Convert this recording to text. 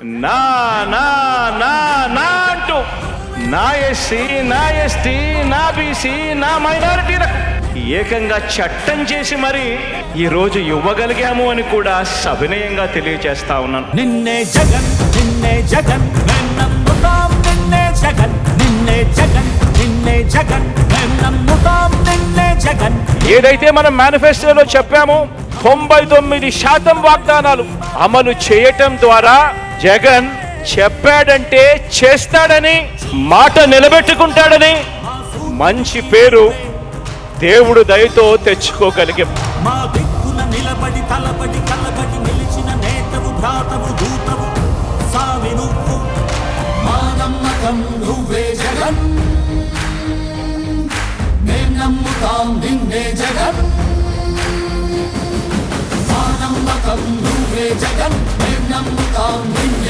నా నా నా నా అంటూ నా ఎస్సీ నా ఎస్టీ నా బీసీ నా మైనారిటీలకు ఏకంగా చట్టం చేసి మరి ఈరోజు ఇవ్వగలిగాము అని కూడా సవినయంగా తెలియజేస్తా ఉన్నాను. నిన్నే జగన్ నిన్నే జగన్ నిన్నే జగన్ నిన్నే జగన్ నిన్నే జగన్ నిన్నే జగన్. ఏదైతే మనం మేనిఫెస్టోలో చెప్పామో తొంభై తొమ్మిది శాతం వాగ్దానాలు అమలు చేయటం ద్వారా జగన్ చెప్పాడంటే చేస్తాడని మాట నిలబెట్టుకుంటాడని మంచి పేరు దేవుడు దయతో తెచ్చుకోగలిగాం. మా దిక్కున నిలబడి తలబడి కలబడి నిలిచిన నేతవు భ్రాతవు దూతవు సావి నువ్వు. మా నమ్మకం నువ్వే జగన్. మా నమ్మకం